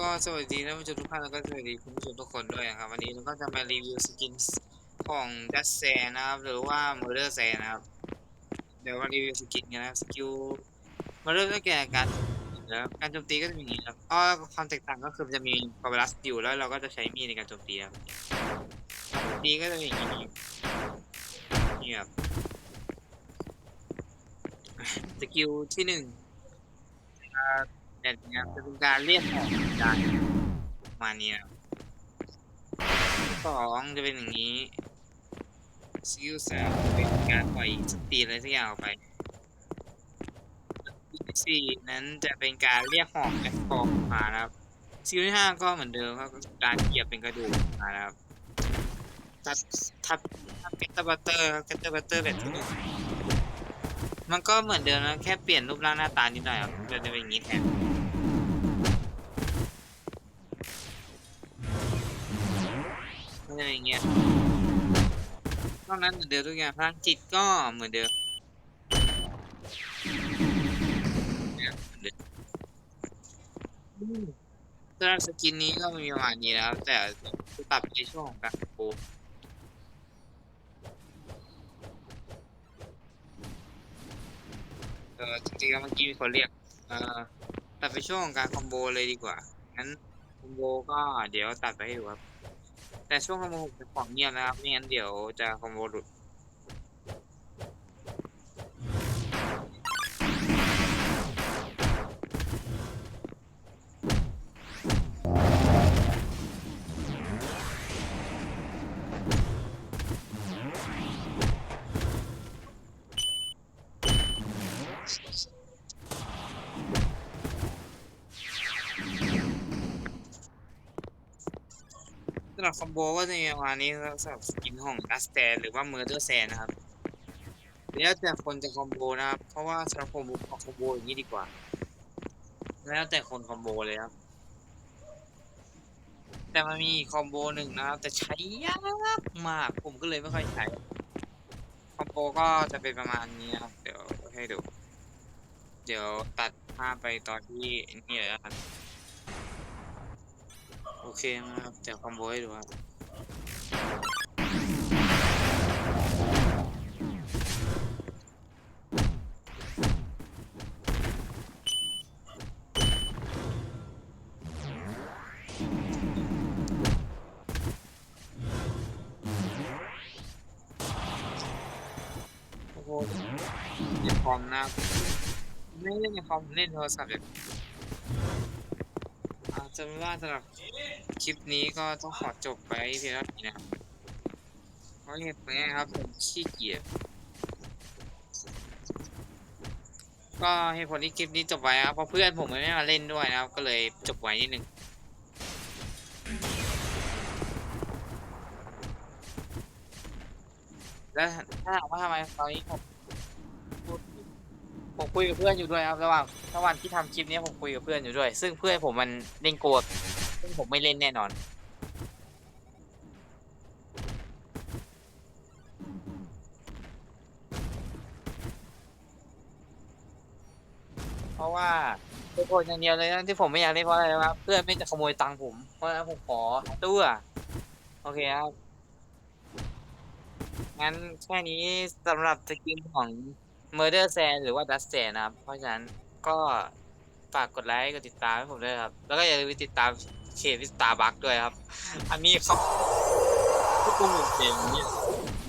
ก็สวัสดีท่านผู้ชมทุกท่านแล้วก็สวัสดีคุณผู้ชมทุกคนด้วยครับ วันนี้เราก็จะมารีวิวสกินของดัสแซนะครับหรือว่าเมอร์เดอร์แซนะครับ เดี๋ยวมารีวิวสกินกันนะครับสกิลมาเริ่มตั้งแต่การแล้วการโจมตีก็จะมีอย่างนี้ครับอ๋อความแตกต่างก็คือมันจะมีคอร์บัสอยู่แล้วเราก็จะใช้มีดในการโจมตีครับโจมตีก็จะเป็นอย่างนี้นี่ครับสกิลที่หนึ่ง แบบนี้ครับจะเป็นการเรียกของได้ประมาณนี้ครับสองจะเป็นอย่างนี้สกิลสามเป็นการปล่อยสตีอะไรสักอย่างออกไปสกิลที่สี่นั้นจะเป็นการเรียกหอกแอคคอร์มาครับสกิลที่ห้าก็เหมือนเดิมครับการเหยียบเป็นกระดูกมาครับทับทับทับเกตเตอร์บัตเตอร์ครับเกตเตอร์บัตเตอร์แบบที่หนึ่งมันก็เหมือนเดิมนะแค่เปลี่ยนรูปร่างหน้าตานิดหน่อยครับจะเป็นอย่างนี้แทน ก็จะเป็นอย่างเงี้ยนอกนั้นเหมือนเดิมทุกอย่างพลังจิตก็เหมือนเดิมนะเหมือนเดิมสำหรับสกินนี้ก็มีประมาณนี้นะครับ แต่จะปรับในช่วงของการโปรเออจริงๆเมื่อกี้มีคนเรียก เออตัดไปช่วงของการคอมโบเลยดีกว่างั้นคอมโบก็เดี๋ยวตัดไปให้ดูครับ แต่ช่วงคอมโบผมจะของเงียบนะครับไม่งั้นเดี๋ยวจะคอมโบหลุด สำหรับคอมโบก็จะมีประมาณนี้ครับสำหรับสกินของดัสแตนหรือว่าเมอร์เดอร์แซนนะครับแล้วแต่คนจะคอมโบนะครับเพราะว่าสำหรับผมผมเอาคอมโบอย่างนี้ดีกว่า แล้วแต่คนคอมโบเลยครับแต่มันมีคอมโบหนึ่งนะครับแต่ใช้ยากมากผมก็เลยไม่ค่อยใช้คอมโบก็จะเป็นประมาณนี้นะครับเดี๋ยวให้ดู เดี๋ยวตัดภาพไปตอนที่นี่เลยนะครับ โอเคนะครับเดี๋ยวคอมโบให้ดูครับโอ้โหในคอมนะไม่เล่นในคอมผมเล่นโทรศัพท์แบบ จนว่าสำหรับคลิปนี้ก็ต้องขอจบไปเพียงเท่านี้นะครับเพราะเหตุผลนี้ครับผมขี้เกียจก็เหตุผลที่คลิปนี้จบไว้ครับเพราะเพื่อนผมไม่มาเล่นด้วยนะครับ ก็เลยจบไว้นิดนึงแล้วถ้าถามว่าทำไมตอนนี้ผม คุยกับเพื่อนอยู่ด้วยครับระหว่างระหว่างที่ทำคลิปนี้ผมคุยกับเพื่อนอยู่ด้วย ซึ่งเพื่อนผมมันเล่นโกดซึ่งผมไม่เล่นแน่นอน เพราะว่าเป็นคนอย่างเดียวเลยนะที่ผมไม่อยากเล่นเพราะอะไรนะครับเพื่อนไม่จะขโมยตังค์ผม เพราะฉะนั้นผมขอตัวโอเคครับ งั้นแค่นี้สำหรับสกินของ Murder Sand หรือว่า Dust Sand นะครับ เพราะฉะนั้นก็ฝากกดไลค์กดติดตามให้ผมด้วยครับ แล้วก็อย่าลืมติดตามเควิสตาบัคด้วยครับ อันนี้เขาทุกคนเก่งเนี่ย